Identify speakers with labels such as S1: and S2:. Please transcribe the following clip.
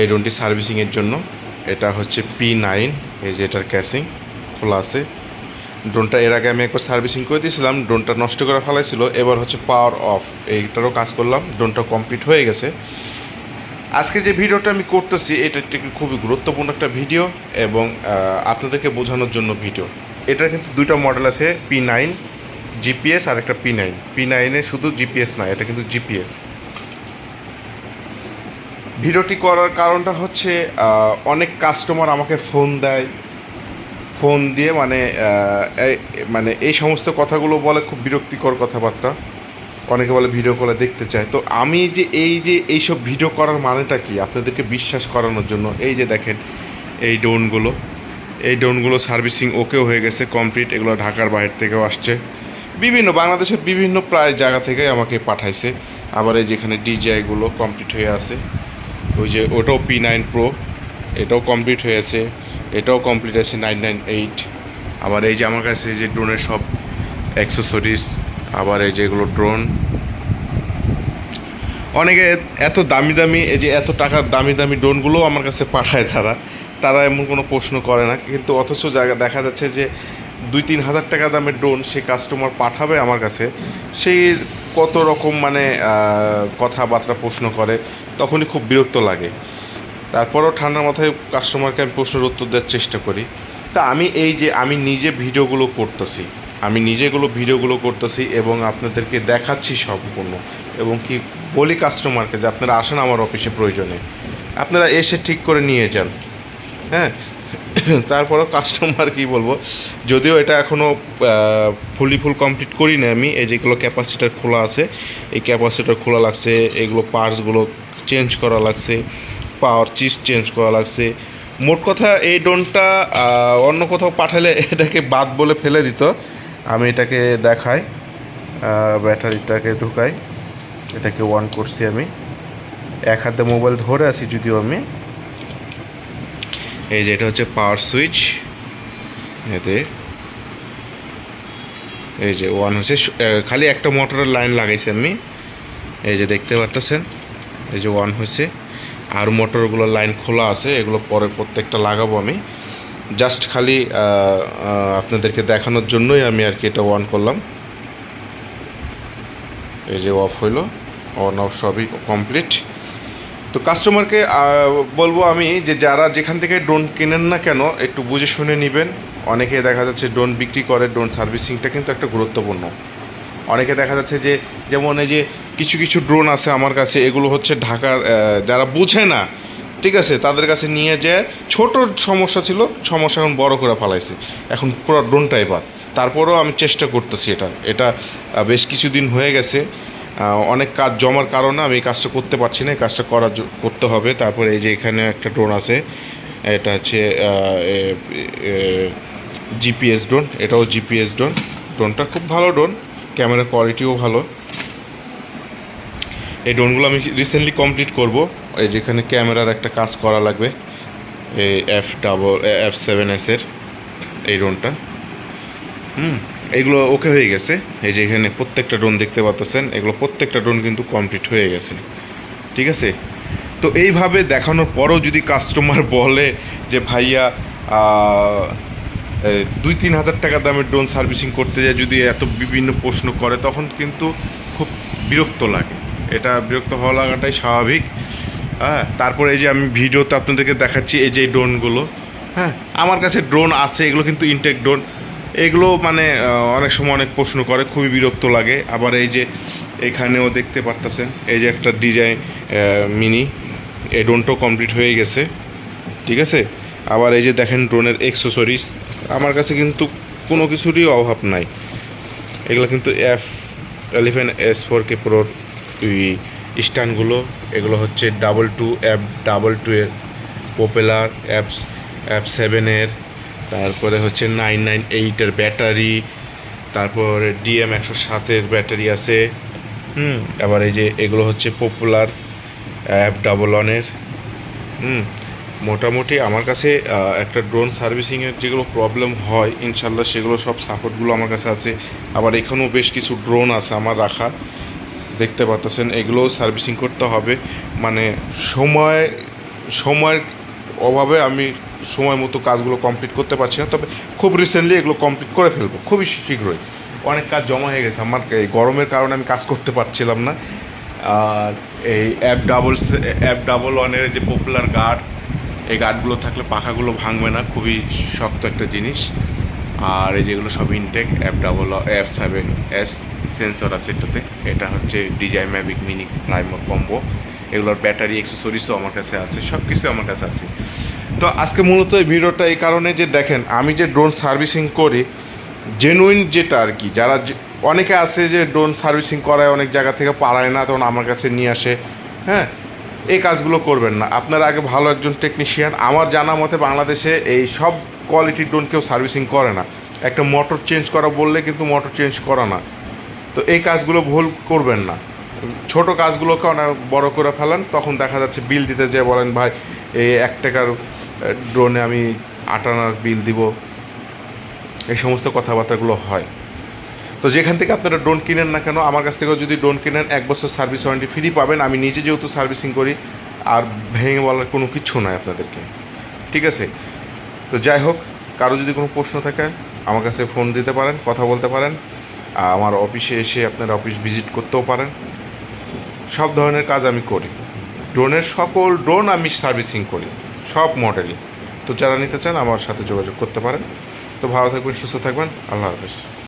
S1: এই ড্রোনটি সার্ভিসিংয়ের জন্য। এটা হচ্ছে পি নাইন এই যে এটার ক্যাসিং খোলা আছে। ড্রোনটা এর আগে আমি একবার সার্ভিসিং করে দিয়েছিলাম ড্রোনটা নষ্ট করে ফেলাইছিল, এবার হচ্ছে পাওয়ার অফ এইটারও কাজ করলাম ড্রোনটা কমপ্লিট হয়ে গেছে। আজকে যে ভিডিওটা আমি করতেছি, এটা একটি খুবই গুরুত্বপূর্ণ একটা ভিডিও এবং আপনাদেরকে বোঝানোর জন্য ভিডিও। এটার কিন্তু দুইটা মডেল আছে পি নাইন জিপিএস আর একটা পি নাইন পি নাইনে শুধু জিপিএস না, এটা কিন্তু জিপিএস ভিডিওটি করার কারণটা হচ্ছে অনেক কাস্টমার আমাকে ফোন দেয়। ফোন দিয়ে মানে মানে এই সমস্ত কথাগুলো বলে খুব বিরক্তিকর কথাবার্তা। অনেকে বলে ভিডিও কলে দেখতে চায়। তো আমি যে এই যে এইসব ভিডিও করার মানেটা কি? আপনাদেরকে বিশ্বাস করানোর জন্য এই যে দেখেন, এই ডোনগুলো এই ডোনগুলো সার্ভিসিং ওকেও হয়ে গেছে কমপ্লিট এগুলো ঢাকার বাইরে থেকেও আসছে। বিভিন্ন, বাংলাদেশের বিভিন্ন প্রায় জায়গা থেকে আমাকে পাঠাইছে। আবার এই যেখানে ডিজিআইগুলো কমপ্লিট হয়ে আছে। ওই যে ওটাও পি নাইন প্রো এটাও কমপ্লিট হয়েছে, এটাও কমপ্লিট আছে নাইন নাইন এইট আবার এই যে আমার কাছে যে ড্রোনের সব অ্যাক্সেসরিজ আবার এই যেগুলো ড্রোন অনেকে এত দামি দামি, এই যে এত টাকার দামি দামি ড্রোনগুলো আমার কাছে পাঠায় তারা তারা এমন কোনো প্রশ্ন করে না, কিন্তু অথচ জায়গা দেখা যাচ্ছে যে দুই তিন হাজার টাকা দামের ড্রোন সে কাস্টমার পাঠাবে আমার কাছে। সেই কত রকম মানে কথাবার্তা প্রশ্ন করে, তখনই খুব বিরক্ত লাগে। তারপরও ঠান্ডা মাথায় কাস্টমারকে আমি প্রশ্নের উত্তর দেওয়ার চেষ্টা করি। তা আমি এই যে আমি নিজে ভিডিওগুলো করতেছি, আমি নিজেগুলো ভিডিওগুলো করতেছি এবং আপনাদেরকে দেখাচ্ছি সম্পূর্ণ। এবং কি বলি কাস্টমারকে যে আপনারা আসেন আমার অফিসে প্রয়োজনে। আপনারা এসে ঠিক করে নিয়ে যান। হ্যাঁ? তারপরেও কাস্টমার কি বলব যদিও এটা এখনও ফুলি ফুল কমপ্লিট করি না আমি এই যেগুলো ক্যাপাসিটার খোলা আছে এই ক্যাপাসিটার খোলা লাগছে এগুলো পার্টসগুলো চেঞ্জ করা লাগছে পাওয়ার চিপস চেঞ্জ করা লাগছে। মোট কথা এই ড্রোনটা আহ, অন্য কোথাও পাঠালে এটাকে বাদ বলে ফেলে দিত আমি এটাকে দেখাই ব্যাটারিটাকে ঢুকাই এটাকে অন করছি আমি। এক হাতে মোবাইল ধরে আছি যদিও আমি এই যে এটা হচ্ছে পাওয়ার সুইচ এতে। এই যে ওয়ান হচ্ছে খালি একটা মোটরের লাইন লাগাইছি আমি। এই যে দেখতে পারতেছেন? এই যে ওয়ান হয়েছে আর মোটরগুলোর লাইন খোলা আছে, এগুলো পরে প্রত্যেকটা লাগাবো আমি। জাস্ট খালি আপনাদেরকে দেখানোর জন্যই আমি আর কি এটা অন করলাম। এই যে অফ হইল। অন অফ সবই কমপ্লিট তো কাস্টমারকে বলব আমি যে যারা যেখান থেকে ড্রোন কেনেন না কেন, একটু বুঝে শুনে নেবেন। অনেকে দেখা যাচ্ছে ড্রোন বিক্রি করে ড্রোন সার্ভিসিংটা কিন্তু একটা গুরুত্বপূর্ণ। অনেকে দেখা যাচ্ছে যে, যেমন এই যে কিছু কিছু ড্রোন আছে আমার কাছে, এগুলো হচ্ছে ঢাকার যারা বুঝে না, ঠিক আছে, তাদের কাছে নিয়ে যে ছোট সমস্যা ছিল, সমস্যা এখন বড় করে ফালাইছে। এখন পুরো ড্রোনটাই বাদ। তারপরেও আমি চেষ্টা করতেছি এটা। এটা বেশ কিছুদিন হয়ে গেছে। অনেক কাজ জমার কারণে আমি এই কাজটা করতে পারছি না, এই কাজটা করার জ- করতে হবে। তারপরে এই যে এখানে একটা ড্রোন আছে, এটা হচ্ছে জিপিএস ড্রোন এটাও জিপিএস ড্রোন ড্রোনটা খুব ভালো ড্রোন ক্যামেরা কোয়ালিটিও ভালো। এই ড্রোনগুলো আমি রিসেন্টলি কমপ্লিট করব। এই যেখানে ক্যামেরার একটা কাজ করা লাগবে, এই এফ ডাবল এফ সেভেন এসের এই ড্রোনটা হুম। এগুলো ওকে হয়ে গেছে। এই যে এখানে প্রত্যেকটা ড্রোন দেখতে পাচ্ছেন এগুলো প্রত্যেকটা ড্রোন কিন্তু কমপ্লিট হয়ে গেছে। ঠিক আছে? তো এইভাবে দেখানোর পরেও যদি কাস্টমার বলে যে, ভাইয়া দুই তিন হাজার টাকা দামের ড্রোন সার্ভিসিং করতে যায়, যদি এত বিভিন্ন প্রশ্ন করে, তখন কিন্তু খুব বিরক্ত লাগে। এটা বিরক্ত হওয়া লাগাটাই স্বাভাবিক। হ্যাঁ তারপরে এই যে আমি ভিডিওতে আপনাদেরকে দেখাচ্ছি এই যে ড্রোনগুলো হ্যাঁ আমার কাছে ড্রোন আছে, এগুলো কিন্তু ইনটেক ড্রোন এগুলো মানে অনেক সময় অনেক প্রশ্ন করে, খুবই বিরক্ত লাগে। আবার এই যে এখানেও দেখতে পারতেছেন, এই যে একটা ডিজাইন মিনি এই ড্রোনটাও কমপ্লিট হয়ে গেছে, ঠিক আছে? আবার এই যে দেখেন ড্রোনের এক্সেসরিজ আমার কাছে কিন্তু কোনো কিছুরই অভাব নাই। এগুলো কিন্তু F eleven S four K প্রোর স্ট্যান্ডগুলো, এগুলো হচ্ছে double two app double two এর পপুলার অ্যাপস অ্যাপ সেভেনের তারপরে হচ্ছে নাইন নাইন এইটের ব্যাটারি, তারপরে ডিএম একশো সাতের ব্যাটারি আছে, হুম, আবার এই যে এগুলো হচ্ছে পপুলার অ্যাপ ডাবল ওয়ানের হুম, মোটামুটি আমার কাছে একটা ড্রোন সার্ভিসিংয়ের যেগুলো প্রবলেম হয়, ইনশাল্লাহ সেগুলো সব সাপোর্টগুলো আমার কাছে আছে, আবার এখানেও বেশ কিছু ড্রোন আছে আমার রাখা, দেখতে পাচ্ছেন এগুলোও সার্ভিসিং করতে হবে মানে সময়, সময়ের অভাবে আমি সময় মতো কাজগুলো কমপ্লিট করতে পারছি না, তবে খুব রিসেন্টলি এগুলো কমপ্লিট করে ফেলব, খুবই শীঘ্রই। অনেক কাজ জমা হয়ে গেছে, আমার এই গরমের কারণে আমি কাজ করতে পারছিলাম না। আর এই অ্যাপ ডাবল অ্যাপ ডাবল ওয়ানের যে পপুলার গার্ড এই গার্ডগুলো থাকলে পাখাগুলো ভাঙবে না, খুবই শক্ত একটা জিনিস। আর এই যেগুলো সব Intech app double app seven S sensor আছে এটাতে এটা হচ্ছে ডিজাই ম্যাভিক মিনি প্লাইমো কম্বো এগুলোর ব্যাটারি অ্যাক্সেসরিজও আমার কাছে আছে সব কিছু আমার কাছে আছে। তো আজকে মূলত এই ভিডিওটা এই কারণে যে দেখেন, আমি যে ড্রোন সার্ভিসিং করি জেনুইন যেটা আর কি, যারা অনেকে আছে যে ড্রোন সার্ভিসিং করায়, অনেক জায়গা থেকে পারায় না, তখন আমার কাছে নিয়ে আসে হ্যাঁ? এই কাজগুলো করবেন না। আপনারা আগে ভালো একজন টেকনিশিয়ান আমার জানা মতে বাংলাদেশে এই সব কোয়ালিটির ড্রোন কেউ সার্ভিসিং করে না। একটা মোটর চেঞ্জ করা বললে কিন্তু মোটর চেঞ্জ করা না। তো এই কাজগুলো ভুল করবেন না। ছোট কাজগুলোকে অনেক বড় করে ফেলান, তখন দেখা যাচ্ছে বিল দিতে যেয়ে বলেন, ভাই, এই এক টাকার ড্রোনে আমি আট আনার বিল দিব। এই সমস্ত কথাবার্তাগুলো হয়। তো যেখান থেকে আপনারা ড্রোন কিনেন না কেন, আমার কাছ থেকেও যদি ড্রোন কিনেন, এক বছর সার্ভিস ওয়ারেন্টি ফ্রি পাবেন। আমি নিজে যেহেতু সার্ভিসিং করি, আর ভেঙে বলার কোনো কিচ্ছু নয় আপনাদেরকে। ঠিক আছে? তো যাই হোক, কারও যদি কোনো প্রশ্ন থাকে, আমার কাছে ফোন দিতে পারেন, কথা বলতে পারেন। আমার অফিসে এসে আপনারা অফিস ভিজিট করতেও পারেন। সব ধরনের কাজ আমি করি। ড্রোনের সকল ড্রোন আমি সার্ভিসিং করি, সব মডেলই। তো যারা নিতে চান আমার সাথে যোগাযোগ করতে পারেন। তো ভালো থাকবেন, সুস্থ থাকবেন, আল্লাহ হাফেজ।